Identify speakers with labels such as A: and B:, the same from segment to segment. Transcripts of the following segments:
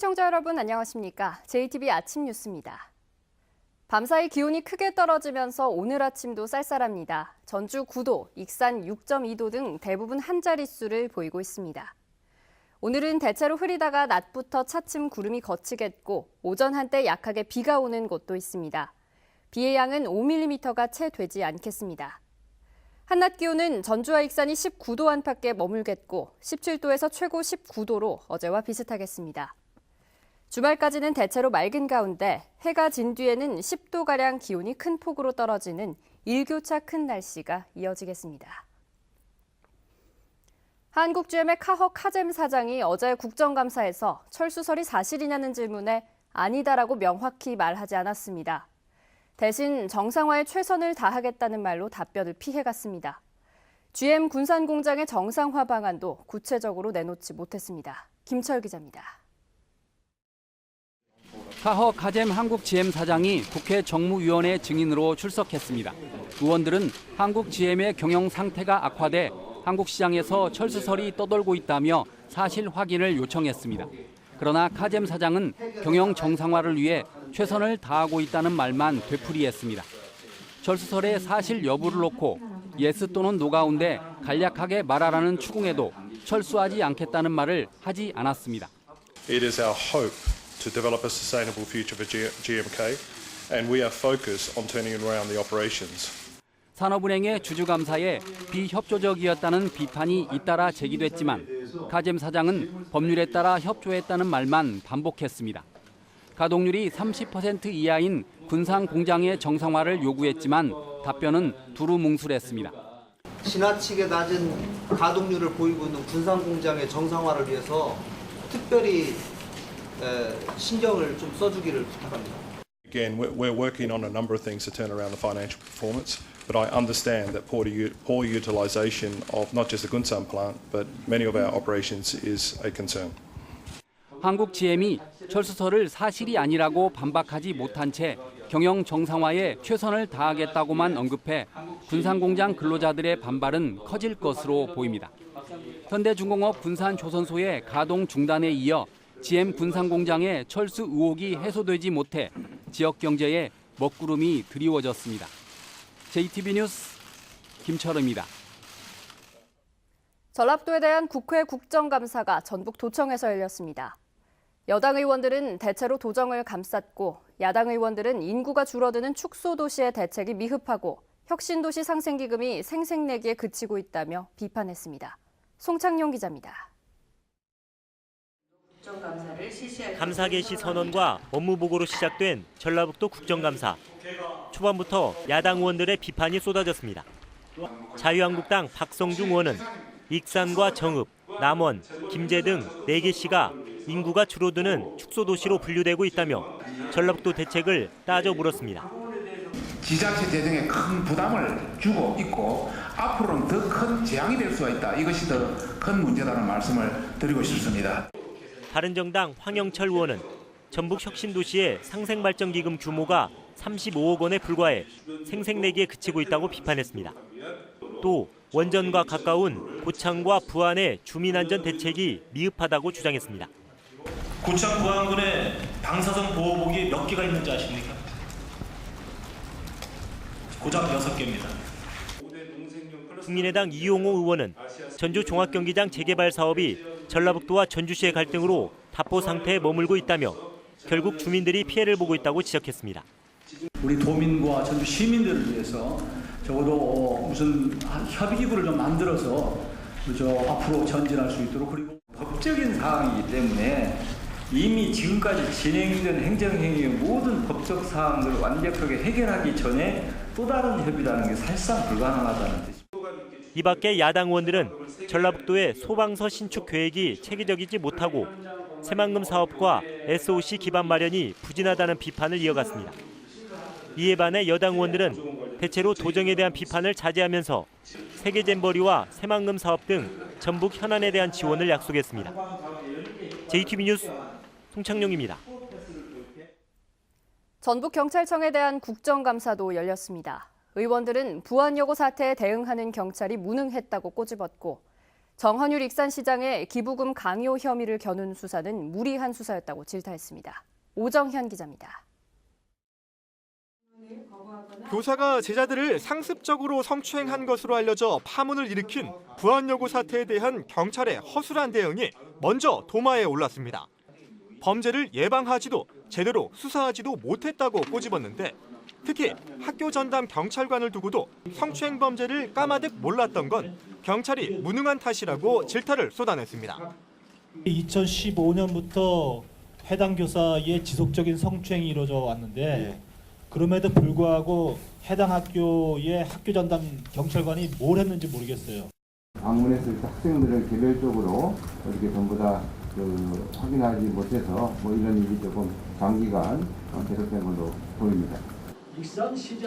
A: 시청자 여러분 안녕하십니까? JTB 아침 뉴스입니다. 밤사이 기온이 크게 떨어지면서 오늘 아침도 쌀쌀합니다. 전주 9도, 익산 6.2도 등 대부분 한 자릿수를 보이고 있습니다. 오늘은 대체로 흐리다가 낮부터 차츰 구름이 걷히겠고 오전 한때 약하게 비가 오는 곳도 있습니다. 비의 양은 5mm가 채 되지 않겠습니다. 한낮 기온은 전주와 익산이 19도 안팎에 머물겠고 17도에서 최고 19도로 어제와 비슷하겠습니다. 주말까지는 대체로 맑은 가운데 해가 진 뒤에는 10도가량 기온이 큰 폭으로 떨어지는 일교차 큰 날씨가 이어지겠습니다. 한국GM의 카허 카잼 사장이 어제 국정감사에서 철수설이 사실이냐는 질문에 아니다라고 명확히 말하지 않았습니다. 대신 정상화에 최선을 다하겠다는 말로 답변을 피해갔습니다. GM 군산 공장의 정상화 방안도 구체적으로 내놓지 못했습니다. 김철 기자입니다.
B: 카허 카잼 한국 GM 사장이 국회 정무위원회 증인으로 출석했습니다. 의원들은 한국 GM의 경영 상태가 악화돼 한국 시장에서 철수설이 떠돌고 있다며 사실 확인을 요청했습니다. 그러나 카잼 사장은 경영 정상화를 위해 최선을 다하고 있다는 말만 되풀이했습니다. 철수설의 사실 여부를 놓고 예스 또는 노 가운데 간략하게 말하라는 추궁에도 철수하지 않겠다는 말을 하지 않았습니다.
C: It is our hope to develop a sustainable future for GMK, and we are focused on turning around the operations.
B: 산업은행의 주주감사에 비협조적이었다는 비판이 잇따라 제기됐지만 카잼 사장은 법률에 따라 협조했다는 말만 반복했습니다. 가동률이 30% 이하인 군산 공장의 정상화를 요구했지만 답변은 두루뭉술했습니다.
D: 지나치게 낮은 가동률을 보이고 있는 군산 공장의 정상화를 위해서 특별히 에, 신경을 좀 써주기를 부탁합니다.
C: Again, we're, working on a number of things to turn around the financial performance, but I understand that poor, poor utilisation of not just the Gunsan plant, but many of our operations is a concern.
B: 한국 GM이 철수설을 사실이 아니라고 반박하지 못한 채 경영 정상화에 최선을 다하겠다고만 언급해 군산공장 근로자들의 반발은 커질 것으로 보입니다. 현대중공업 군산조선소의 가동 중단에 이어 GM 군산공장의 철수 의혹이 해소되지 못해 지역 경제에 먹구름이 드리워졌습니다. JTB 뉴스 김철우입니다.
A: 전라북도에 대한 국회 국정감사가 전북 도청에서 열렸습니다. 여당 의원들은 대체로 도정을 감쌌고 야당 의원들은 인구가 줄어드는 축소 도시의 대책이 미흡하고 혁신도시 상생기금이 생색내기에 그치고 있다며 비판했습니다. 송창용 기자입니다.
E: 감사 개시 선언과 업무 보고로 시작된 전라북도 국정감사. 초반부터 야당 의원들의 비판이 쏟아졌습니다. 자유한국당 박성중 의원은 익산과 정읍, 남원, 김제 등 4개 시가 인구가 줄어드는 축소도시로 분류되고 있다며 전라북도 대책을 따져 물었습니다.
F: 지자체 재정에 큰 부담을 주고 있고 앞으로는 더 큰 재앙이 될 수가 있다. 이것이 더 큰 문제다는 말씀을 드리고 싶습니다.
E: 바른정당 황영철 의원은 전북 혁신도시의 상생발전기금 규모가 35억 원에 불과해 생색내기에 그치고 있다고 비판했습니다. 또 원전과 가까운 고창과 부안의 주민안전 대책이 미흡하다고 주장했습니다.
G: 고창 부안군에 방사선 보호복이 몇 개가 있는지 아십니까? 고작 6개입니다.
E: 국민의당 이용호 의원은 전주 종합경기장 재개발 사업이 전라북도와 전주시의 갈등으로 답보 상태에 머물고 있다며 결국 주민들이 피해를 보고 있다고 지적했습니다.
H: 우리 도민과 전주 시민들을 위해서 적어도 어, 무슨 협의 기구를 좀 만들어서 그저 앞으로 전진할 수 있도록 그리고
I: 법적인 사항이기 때문에 이미 지금까지 진행된 행정행위의 모든 법적 사항을 완벽하게 해결하기 전에 또 다른 협의라는 게 사실상 불가능하다는.
E: 이 밖에 야당 의원들은 전라북도의 소방서 신축 계획이 체계적이지 못하고 새만금 사업과 SOC 기반 마련이 부진하다는 비판을 이어갔습니다. 이에 반해 여당 의원들은 대체로 도정에 대한 비판을 자제하면서 세계잼버리와 새만금 사업 등 전북 현안에 대한 지원을 약속했습니다. JTB 뉴스 송창용입니다.
A: 전북경찰청에 대한 국정감사도 열렸습니다. 의원들은 부안여고 사태에 대응하는 경찰이 무능했다고 꼬집었고 정헌율 익산시장의 기부금 강요 혐의를 겨눈 수사는 무리한 수사였다고 질타했습니다. 오정현 기자입니다.
J: 교사가 제자들을 상습적으로 성추행한 것으로 알려져 파문을 일으킨 부안여고 사태에 대한 경찰의 허술한 대응이 먼저 도마에 올랐습니다. 범죄를 예방하지도 제대로 수사하지도 못했다고 꼬집었는데 특히 학교 전담 경찰관을 두고도 성추행 범죄를 까마득 몰랐던 건 경찰이 무능한 탓이라고 질타를 쏟아냈습니다.
G: 2015년부터 해당 교사의 지속적인 성추행이 이루어져 왔는데 그럼에도 불구하고 해당 학교의 학교 전담 경찰관이 뭘 했는지 모르겠어요.
K: 방문했을 때 학생들을 개별적으로 이렇게 전부 다 그 확인하지 못해서 뭐 이런 일이 조금 장기간 계속된 걸로 보입니다.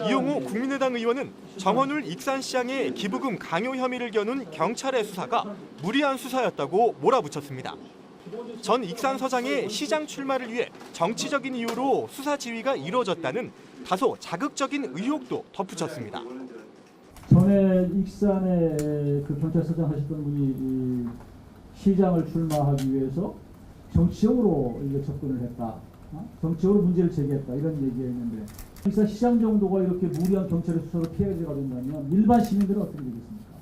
J: 이용호 국민의당 의원은 정원울 익산시장의 기부금 강요 혐의를 겨눈 경찰의 수사가 무리한 수사였다고 몰아붙였습니다. 전 익산서장의 시장 출마를 위해 정치적인 이유로 수사 지휘가 이루어졌다는 다소 자극적인 의혹도 덧붙였습니다.
H: 전에 익산에 그 경찰서장 하셨던 분이 이 시장을 출마하기 위해서 정치적으로 접근을 했다. 어? 정치적으로 문제를 제기했다. 이런 얘기했는데 익산 시장 정도가 이렇게 무리한 경찰의 수사로 피해자가 된다면 일반 시민들은 어떻게 되겠습니까?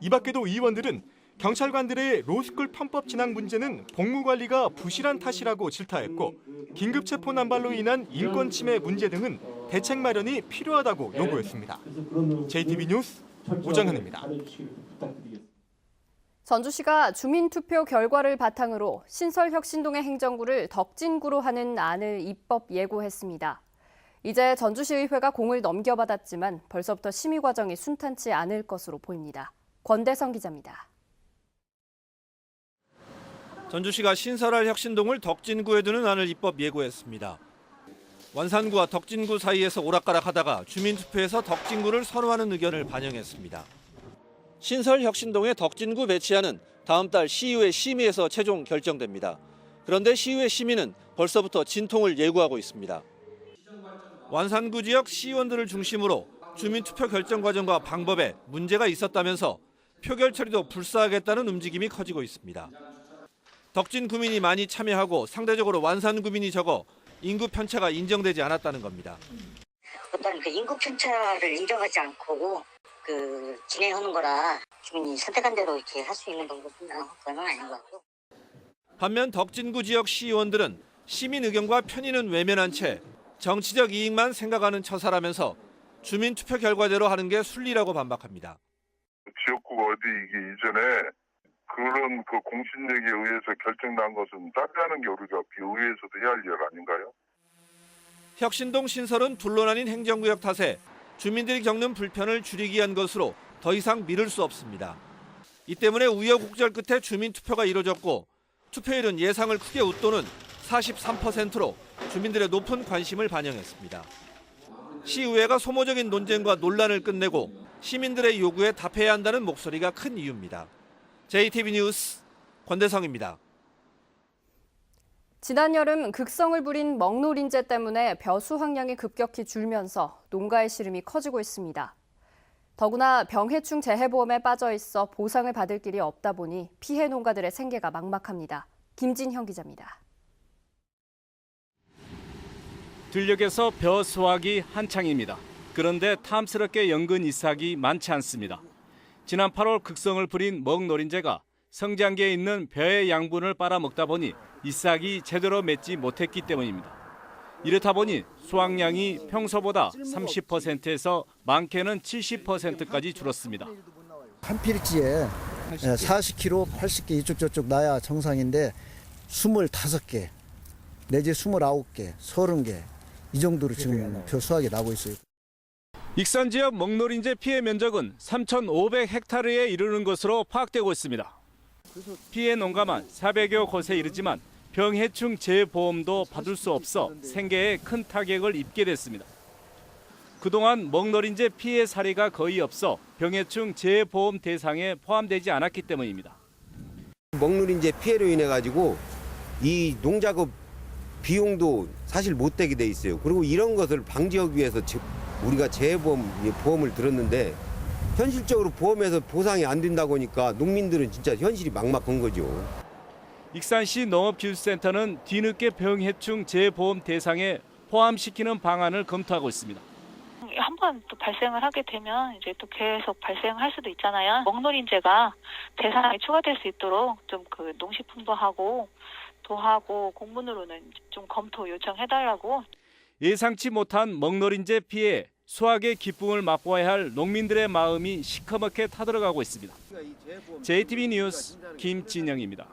J: 이 밖에도 의원들은 경찰관들의 로스쿨 편법 진학 문제는 복무 관리가 부실한 탓이라고 질타했고 긴급 체포 난발로 인한 인권 침해 문제 등은 대책 마련이 필요하다고 요구했습니다. JTB 뉴스 오정현입니다.
A: 전주시가 주민투표 결과를 바탕으로 신설혁신동의 행정구를 덕진구로 하는 안을 입법 예고했습니다. 이제 전주시의회가 공을 넘겨받았지만 벌써부터 심의 과정이 순탄치 않을 것으로 보입니다. 권대성 기자입니다.
L: 전주시가 신설할 혁신동을 덕진구에 두는 안을 입법 예고했습니다. 완산구와 덕진구 사이에서 오락가락하다가 주민투표에서 덕진구를 선호하는 의견을 반영했습니다. 신설 혁신동의 덕진구 배치안은 다음 달 시의회 심의에서 최종 결정됩니다. 그런데 시의회 심의는 벌써부터 진통을 예고하고 있습니다. 완산구 지역 시의원들을 중심으로 주민투표 결정 과정과 방법에 문제가 있었다면서 표결 처리도 불사하겠다는 움직임이 커지고 있습니다. 덕진 구민이 많이 참여하고 상대적으로 완산 구민이 적어 인구 편차가 인정되지 않았다는 겁니다.
M: 어떤 그 인구 편차를 인정하지 않고 그 진행하는 거라 주민이 선택한 대로 이렇게 할 수 있는 그건 아닌 것 같고.
L: 반면 덕진구 지역 시의원들은 시민 의견과 편의는 외면한 채 정치적 이익만 생각하는 처사라면서 주민 투표 결과대로 하는 게 순리라고 반박합니다.
N: 지역구가 어디 이게 이전에 그런 그 공신력에 의해서 결정난 것은 따르는 게 우리가 비의회에서도 해야 할 일 아닌가요?
L: 혁신동 신설은 둘러나닌 행정구역 탓에 주민들이 겪는 불편을 줄이기 위한 것으로 더 이상 미룰 수 없습니다. 이 때문에 우여곡절 끝에 주민 투표가 이뤄졌고 투표율은 예상을 크게 웃도는 43%로 주민들의 높은 관심을 반영했습니다. 시의회가 소모적인 논쟁과 논란을 끝내고 시민들의 요구에 답해야 한다는 목소리가 큰 이유입니다. JTB 뉴스 권대성입니다.
A: 지난 여름 극성을 부린 먹노린재 때문에 벼수 황량이 급격히 줄면서 농가의 시름이 커지고 있습니다. 더구나 병해충 재해보험에 빠져 있어 보상을 받을 길이 없다 보니 피해 농가들의 생계가 막막합니다. 김진형 기자입니다.
O: 들녘에서 벼 수확이 한창입니다. 그런데 탐스럽게 연근 이삭이 많지 않습니다. 지난 8월 극성을 부린 먹노린재가 성장기에 있는 벼의 양분을 빨아먹다 보니 이싹이 제대로 맺지 못했기 때문입니다. 이렇다 보니 수확량이 평소보다 30%에서 많게는 70%까지 줄었습니다.
P: 한 필지에 40kg, 80개 이쪽 저쪽 나야 정상인데 25개 내지 29개, 30개 이 정도로 지금 벼 수확이 나고 있어요.
O: 익산 지역 먹노린재 피해 면적은 3,500헥타르에 이르는 것으로 파악되고 있습니다. 피해 농가만 400여 곳에 이르지만 병해충 재보험도 받을 수 없어 생계에 큰 타격을 입게 됐습니다. 그동안 먹노린재 피해 사례가 거의 없어 병해충 재보험 대상에 포함되지 않았기 때문입니다.
Q: 먹누린재 피해로 인해 가지고 이 농작업 비용도 사실 못 되게 돼 있어요. 그리고 이런 것을 방지하기 위해서 우리가 재보험 보험을 들었는데 현실적으로 보험에서 보상이 안 된다고 하니까 농민들은 진짜 현실이 막막한 거죠.
O: 익산시 농업기술센터는 뒤늦게 병해충 재보험 대상에 포함시키는 방안을 검토하고 있습니다.
R: 한 번 또 발생을 하게 되면 이제 또 계속 발생할 수도 있잖아요. 먹노린제가 대상에 추가될 수 있도록 좀 그 농식품도 하고 도하고 공문으로는 좀 검토 요청해달라고
O: 예상치 못한 먹노린제 피해 수확의 기쁨을 맛보아야 할 농민들의 마음이 시커멓게 타들어가고 있습니다. JTB 뉴스 김진영입니다.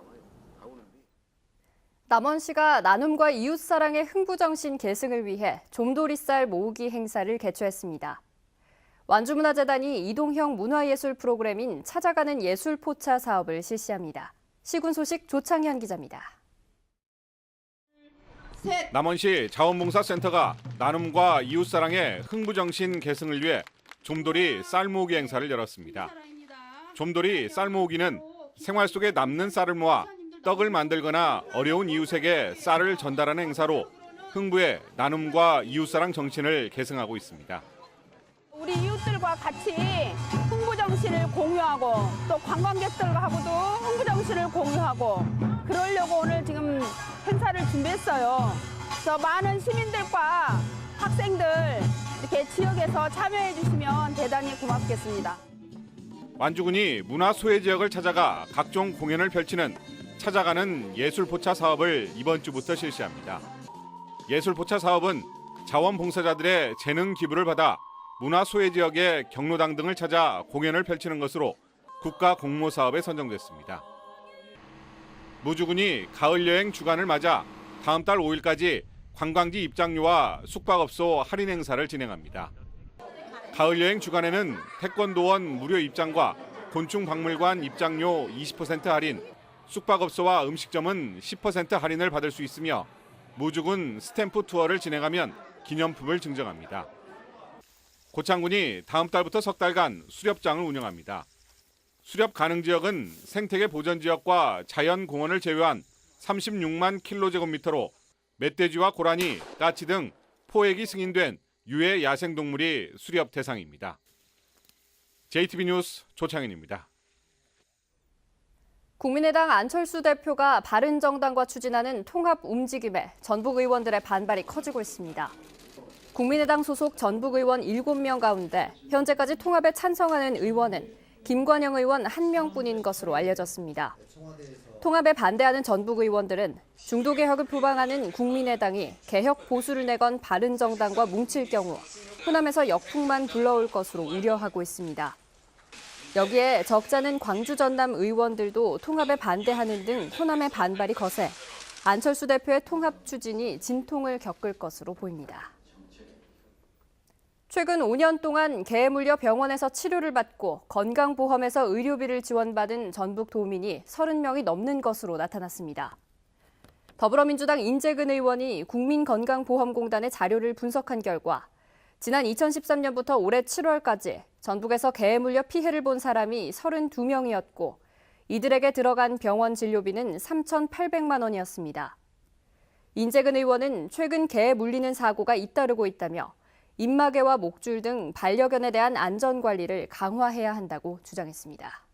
A: 남원시가 나눔과 이웃사랑의 흥부정신 계승을 위해 좀도리쌀 모으기 행사를 개최했습니다. 완주문화재단이 이동형 문화예술 프로그램인 찾아가는 예술포차 사업을 실시합니다. 시군 소식 조창현 기자입니다.
S: 남원시 자원봉사센터가 나눔과 이웃사랑의 흥부정신 계승을 위해 좀돌이 쌀 모으기 행사를 열었습니다. 좀돌이 쌀 모으기는 생활 속에 남는 쌀을 모아 떡을 만들거나 어려운 이웃에게 쌀을 전달하는 행사로 흥부의 나눔과 이웃사랑 정신을 계승하고 있습니다.
T: 우리 이웃들과 같이 홍보 정신을 공유하고 또 관광객들하고도 홍보 정신을 공유하고 그러려고 오늘 지금 행사를 준비했어요. 그래서 많은 시민들과 학생들 이렇게 지역에서 참여해 주시면 대단히 고맙겠습니다.
S: 완주군이 문화 소외 지역을 찾아가 각종 공연을 펼치는 찾아가는 예술 포차 사업을 이번 주부터 실시합니다. 예술 포차 사업은 자원봉사자들의 재능 기부를 받아 문화 소외 지역의 경로당 등을 찾아 공연을 펼치는 것으로 국가 공모 사업에 선정됐습니다. 무주군이 가을 여행 주간을 맞아 다음 달 5일까지 관광지 입장료와 숙박업소 할인 행사를 진행합니다. 가을 여행 주간에는 태권도원 무료 입장과 곤충 박물관 입장료 20% 할인, 숙박업소와 음식점은 10% 할인을 받을 수 있으며 무주군 스탬프 투어를 진행하면 기념품을 증정합니다. 고창군이 다음 달부터 석 달간 수렵장을 운영합니다. 수렵 가능 지역은 생태계 보전 지역과 자연 공원을 제외한 36만 킬로제곱미터로 멧돼지와 고라니, 까치 등 포획이 승인된 유해 야생 동물이 수렵 대상입니다. JTB 뉴스 조창현입니다.
A: 국민의당 안철수 대표가 바른정당과 추진하는 통합 움직임에 전북 의원들의 반발이 커지고 있습니다. 국민의당 소속 전북 의원 7명 가운데 현재까지 통합에 찬성하는 의원은 김관영 의원 1명뿐인 것으로 알려졌습니다. 통합에 반대하는 전북 의원들은 중도 개혁을 표방하는 국민의당이 개혁 보수를 내건 바른정당과 뭉칠 경우 호남에서 역풍만 불러올 것으로 우려하고 있습니다. 여기에 적잖은 광주 전남 의원들도 통합에 반대하는 등 호남의 반발이 거세 안철수 대표의 통합 추진이 진통을 겪을 것으로 보입니다. 최근 5년 동안 개에 물려 병원에서 치료를 받고 건강보험에서 의료비를 지원받은 전북 도민이 30명이 넘는 것으로 나타났습니다. 더불어민주당 인재근 의원이 국민건강보험공단의 자료를 분석한 결과 지난 2013년부터 올해 7월까지 전북에서 개에 물려 피해를 본 사람이 32명이었고 이들에게 들어간 병원 진료비는 3,800만 원이었습니다. 인재근 의원은 최근 개에 물리는 사고가 잇따르고 있다며 입마개와 목줄 등 반려견에 대한 안전 관리를 강화해야 한다고 주장했습니다.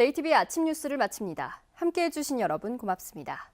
A: JTBC 아침 뉴스를 마칩니다. 함께해 주신 여러분 고맙습니다.